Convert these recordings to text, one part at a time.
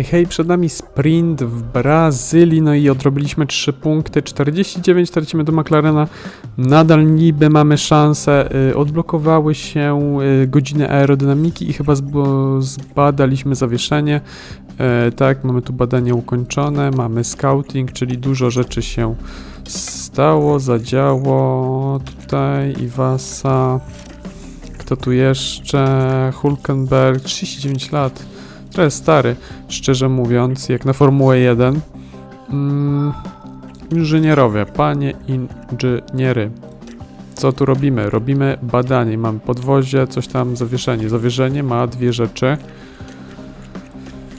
Hej, hej, przed nami sprint w Brazylii, no i odrobiliśmy 3 punkty, 49 tracimy do McLarena, nadal niby mamy szansę, y, odblokowały się y, godziny aerodynamiki i chyba zbadaliśmy zawieszenie, y, tak, mamy tu badanie ukończone, mamy scouting, czyli dużo rzeczy się stało, zadziało, tutaj Iwasa, kto tu jeszcze, Hulkenberg, 39 lat, trochę stary, szczerze mówiąc, jak na Formułę 1. Mm, inżynierowie, panie inżyniery. Co tu robimy? Robimy badanie. Mamy podwozie, coś tam, zawieszenie. Zawieszenie ma dwie rzeczy.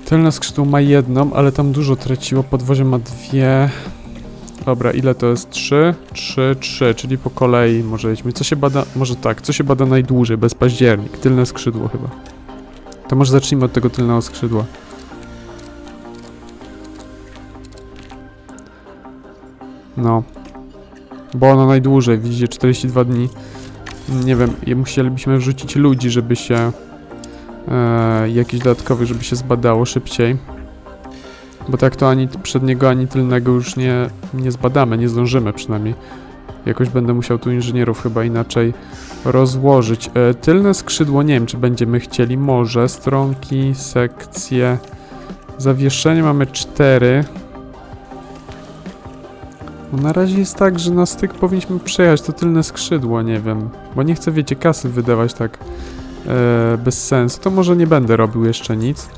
Tylne skrzydło ma jedną, ale tam dużo traciło. Podwozie ma dwie. Dobra, ile to jest? Trzy, trzy, trzy, czyli po kolei może jedźmy. Co się bada? Może tak, co się bada najdłużej? Bez październik. Tylne skrzydło chyba. To może zacznijmy od tego tylnego skrzydła. No. Bo ono najdłużej, widzicie, 42 dni. Nie wiem, musielibyśmy wrzucić ludzi, żeby się... E, jakiś dodatkowy, żeby się zbadało szybciej. Bo tak to ani przedniego, ani tylnego już nie, nie zbadamy, nie zdążymy przynajmniej. Jakoś będę musiał tu inżynierów chyba inaczej rozłożyć. E, tylne skrzydło, nie wiem czy będziemy chcieli, może. Stronki, sekcje. Zawieszenie mamy cztery. No na razie jest tak, że na styk powinniśmy przejechać to tylne skrzydło, nie wiem. Bo nie chcę, wiecie, kasy wydawać tak e, bez sensu. To może nie będę robił jeszcze nic.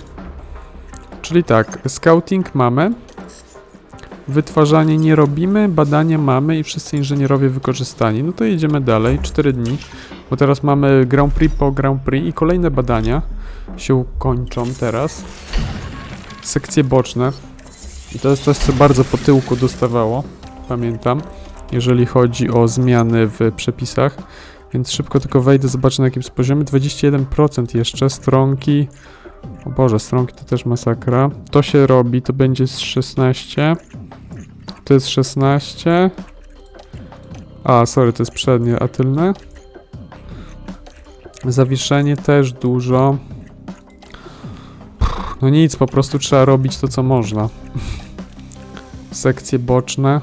Czyli tak, scouting mamy. Wytwarzanie nie robimy, badanie mamy i wszyscy inżynierowie wykorzystani. No to jedziemy dalej, 4 dni, bo teraz mamy Grand Prix po Grand Prix i kolejne badania się kończą teraz. Sekcje boczne. I to jest coś, co bardzo po tyłku dostawało, pamiętam, jeżeli chodzi o zmiany w przepisach. Więc szybko tylko wejdę, zobaczę na jakim jest poziomie. 21% jeszcze, stronki. O Boże, stronki to też masakra. To się robi, to będzie z 16. To jest 16. A, sorry, to jest przednie, a tylne? Zawieszenie też dużo. No nic, po prostu trzeba robić to, co można. Sekcje boczne.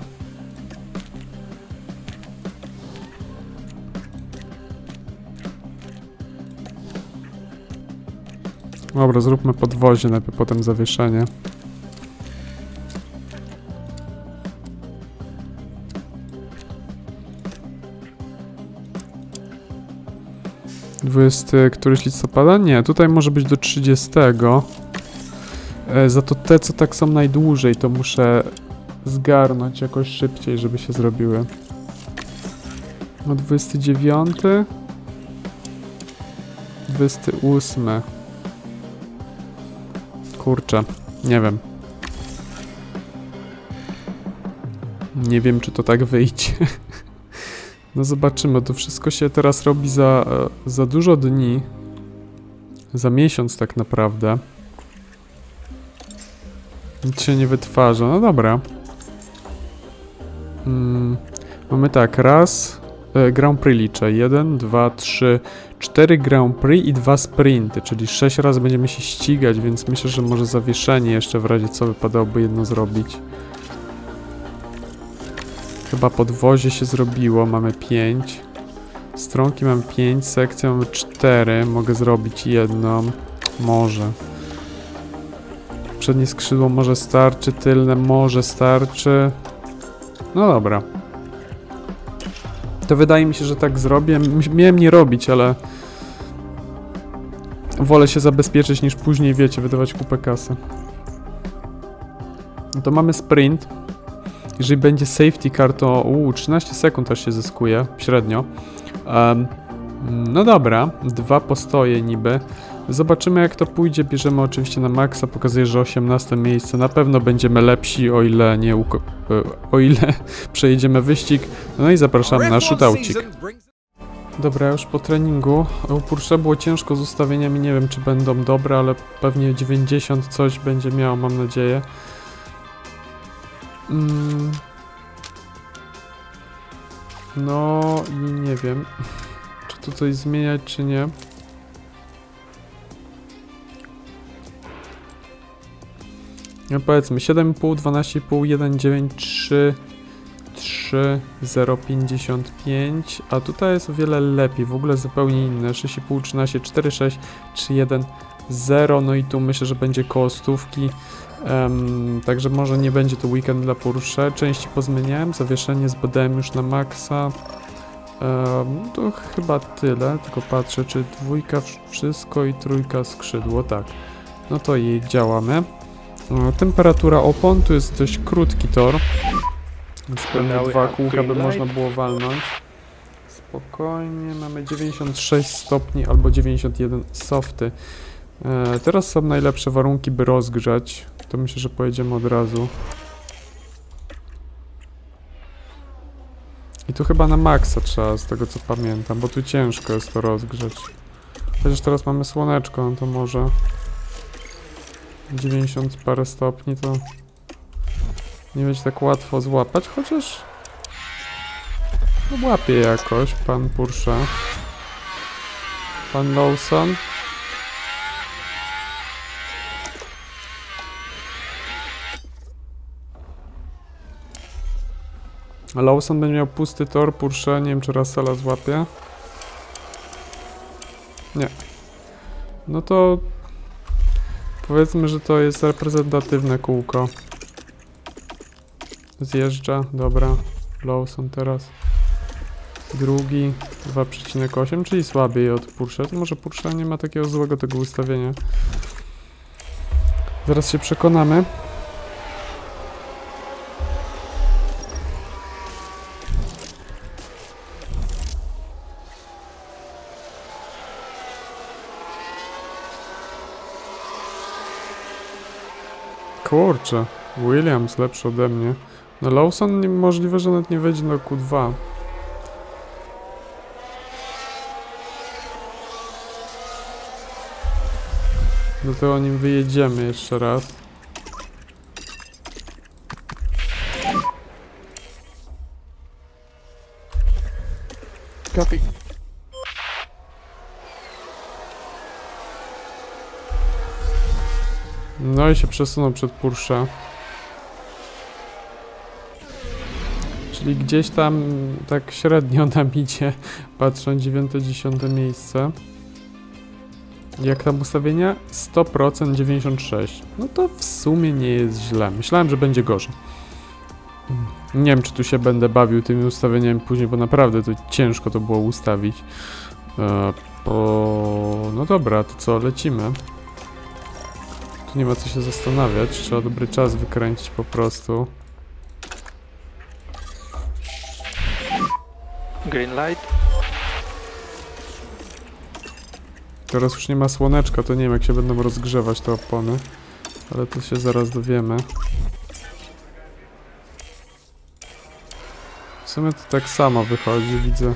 Dobra, zróbmy podwozie, najpierw potem zawieszenie. Dwudziesty któryś listopada? Nie, tutaj może być do 30. E, za to te, co tak są najdłużej, to muszę zgarnąć jakoś szybciej, żeby się zrobiły. No 29. 28. Kurczę, nie wiem. Nie wiem, czy to tak wyjdzie. No zobaczymy, to wszystko się teraz robi za, e, za dużo dni. Za miesiąc tak naprawdę. Nic się nie wytwarza, no dobra. Mm, mamy tak, raz e, Grand Prix liczę. Jeden, dwa, trzy, cztery Grand Prix i dwa sprinty, czyli sześć razy będziemy się ścigać, więc myślę, że może zawieszenie jeszcze w razie co wypadałoby jedno zrobić. Chyba podwozie się zrobiło, mamy 5. Stronki mam 5, sekcję mamy 4. Mogę zrobić jedną. Może. Przednie skrzydło może starczy, tylne może starczy. No dobra. To wydaje mi się, że tak zrobię. Miałem nie robić, ale wolę się zabezpieczyć niż później, wiecie, wydawać kupę kasy. No to mamy sprint. Jeżeli będzie safety car, to uu, 13 sekund też się zyskuje, średnio. Em, no dobra, dwa postoje niby. Zobaczymy jak to pójdzie, bierzemy oczywiście na maksa, pokazuje, że 18 miejsce. Na pewno będziemy lepsi, o ile nie e, o ile przejedziemy wyścig. No i zapraszamy na shootoucik. Dobra, już po treningu. U było ciężko z ustawieniami, nie wiem czy będą dobre, ale pewnie 90 coś będzie miało, mam nadzieję. Mm. No i nie wiem, czy tu coś zmieniać, czy nie. No powiedzmy 7,5, 12,5, 1, 9, 3, 3, 0, 55, a tutaj jest o wiele lepiej, w ogóle zupełnie inne, 6,5, 13, 4, 6, 3, 1, 0, no i tu myślę, że będzie koło stówki, em, także może nie będzie to weekend dla Porsche, części pozmieniałem, zawieszenie zbadałem już na maksa, em, to chyba tyle, tylko patrzę, czy dwójka wsz- wszystko i trójka skrzydło, tak, no to i działamy. E, Temperatura opon, tu jest dość krótki tor. Więc pewnie dwa kółka by można było walnąć. Spokojnie, mamy 96 stopni albo 91 softy. E, teraz są najlepsze warunki, by rozgrzać. To myślę, że pojedziemy od razu. I tu chyba na maksa trzeba, z tego co pamiętam, bo tu ciężko jest to rozgrzać. Chociaż teraz mamy słoneczko, no to może 90 parę stopni to nie będzie tak łatwo złapać, chociaż łapie jakoś pan Porsche. Pan Lawson. Lawson będzie miał pusty tor, Porsche, nie wiem czy Russella złapie. Nie. No to Powiedzmy, że to jest reprezentatywne kółko. Zjeżdża, dobra. Lawson teraz. Drugi 2,8, czyli słabiej od Porsche. To może Porsche nie ma takiego złego tego ustawienia. Zaraz się przekonamy. Kurczę, Williams lepszy ode mnie. No Lawson możliwe, że nawet nie wejdzie na Q2. Do tego nim wyjedziemy jeszcze raz. Copy. No i się przesunął przed Porsche. Czyli gdzieś tam tak średnio nam idzie, patrząc 9-10 miejsce. Jak tam ustawienia? 100% 96. No to w sumie nie jest źle. Myślałem, że będzie gorzej. Nie wiem, czy tu się będę bawił tymi ustawieniami później, bo naprawdę to ciężko to było ustawić. E, po... No dobra, to co, lecimy. Tu nie ma co się zastanawiać, trzeba dobry czas wykręcić po prostu. Green light. Teraz już nie ma słoneczka, to nie wiem jak się będą rozgrzewać te opony. Ale to się zaraz dowiemy. W sumie to tak samo wychodzi, widzę.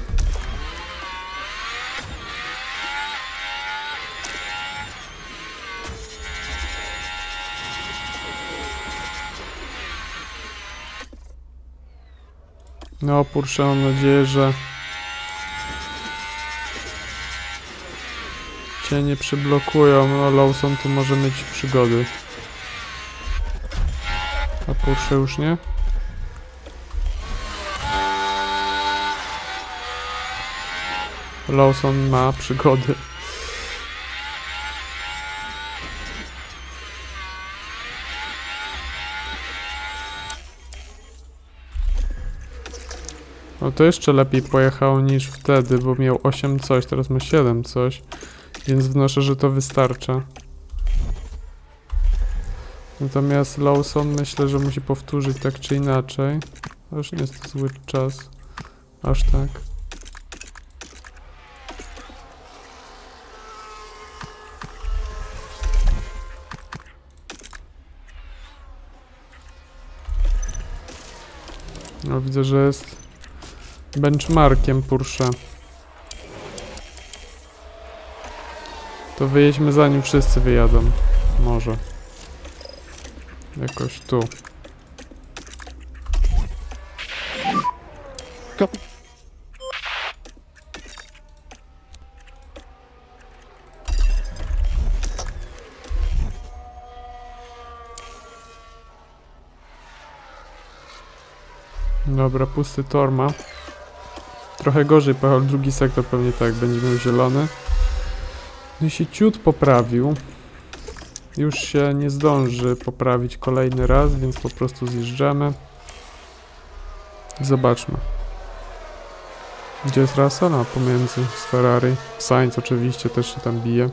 No, Porsche, mam nadzieję, że cię nie przyblokują. No, Lawson tu może mieć przygody. A Porsche już nie? Lawson ma przygody. No to jeszcze lepiej pojechał niż wtedy, bo miał 8 coś, teraz ma 7 coś. Więc wnoszę, że to wystarcza. Natomiast Lawson myślę, że musi powtórzyć tak czy inaczej. Aż nie jest to zły czas. Aż tak. No widzę, że jest benchmarkiem Porsche. To wyjedźmy zanim wszyscy wyjadą. Może. Jakoś tu. Dobra, pusty torma. Trochę gorzej pojechał drugi sektor, pewnie tak, będzie miał zielony. No i się ciut poprawił. Już się nie zdąży poprawić kolejny raz, więc po prostu zjeżdżamy. Zobaczmy. Gdzie jest Russell? A pomiędzy z Ferrari. Sainz oczywiście też się tam bije.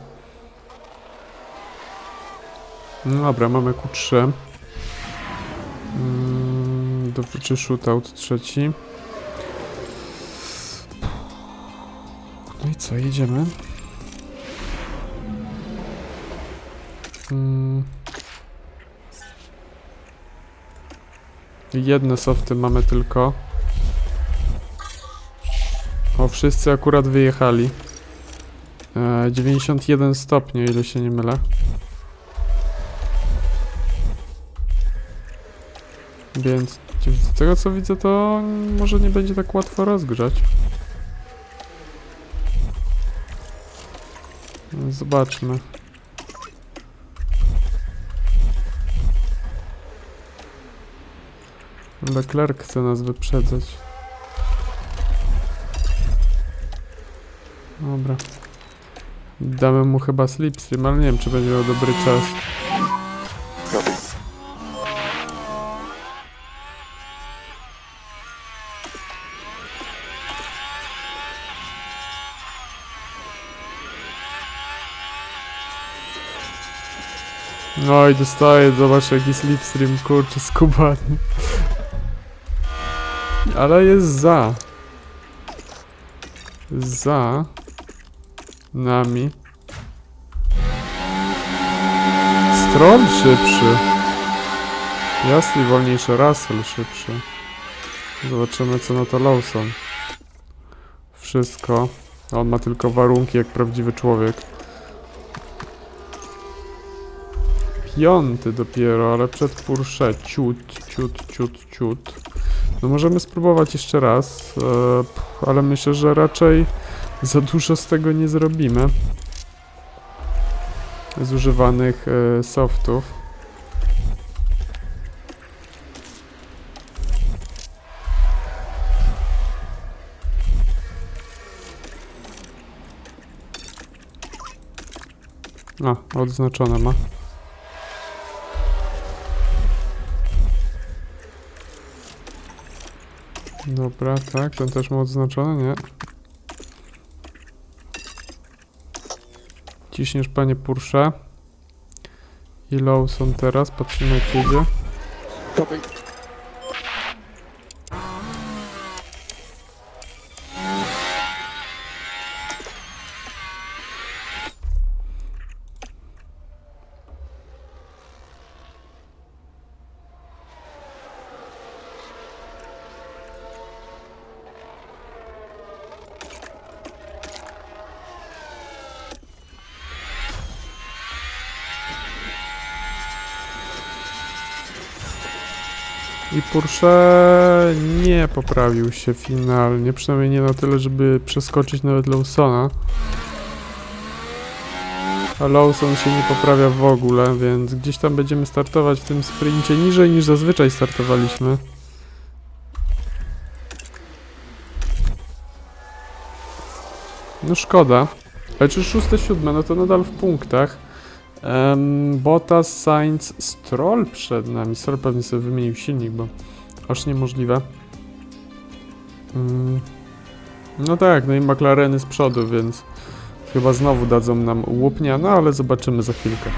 No dobra, mamy Q3. Mm, do, czy shootout trzeci. Co, jedziemy? Mm. Jedne softy mamy tylko. O, wszyscy akurat wyjechali. E, 91 stopni, o ile się nie mylę. Więc z tego co widzę, to może nie będzie tak łatwo rozgrzać. Zobaczmy. Leclerc chce nas wyprzedzać. Dobra. Damy mu chyba slipstream, ale nie wiem, czy będzie miał dobry czas. No i dostaję, zobacz jaki slipstream, kurczę, skubany. Ale jest za. Za. Nami. Stroll szybszy. Jasny, wolniejszy, Russell szybszy. Zobaczymy co na to Lawson. Wszystko. On ma tylko warunki jak prawdziwy człowiek. Piąty dopiero, ale przed Porsche. Ciut, ciut, ciut, ciut. No możemy spróbować jeszcze raz, e, ale myślę, że raczej za dużo z tego nie zrobimy. Z używanych e, softów. A, odznaczone ma. Dobra, tak, ten też ma odznaczone, nie? Ciśniesz panie Porsche. I Lawson teraz, patrzymy jak jedzie. Copy. I Porsche nie poprawił się finalnie, przynajmniej nie na tyle, żeby przeskoczyć nawet Lawsona. A Lawson się nie poprawia w ogóle, więc gdzieś tam będziemy startować w tym sprincie niżej niż zazwyczaj startowaliśmy. No szkoda. Ale czy szóste, siódme, no to nadal w punktach. Um, Bottas, Sainz, Stroll przed nami. Stroll pewnie sobie wymienił silnik, bo aż niemożliwe. Mm, no tak, no i McLareny z przodu, więc chyba znowu dadzą nam łupnia, no ale zobaczymy za chwilkę.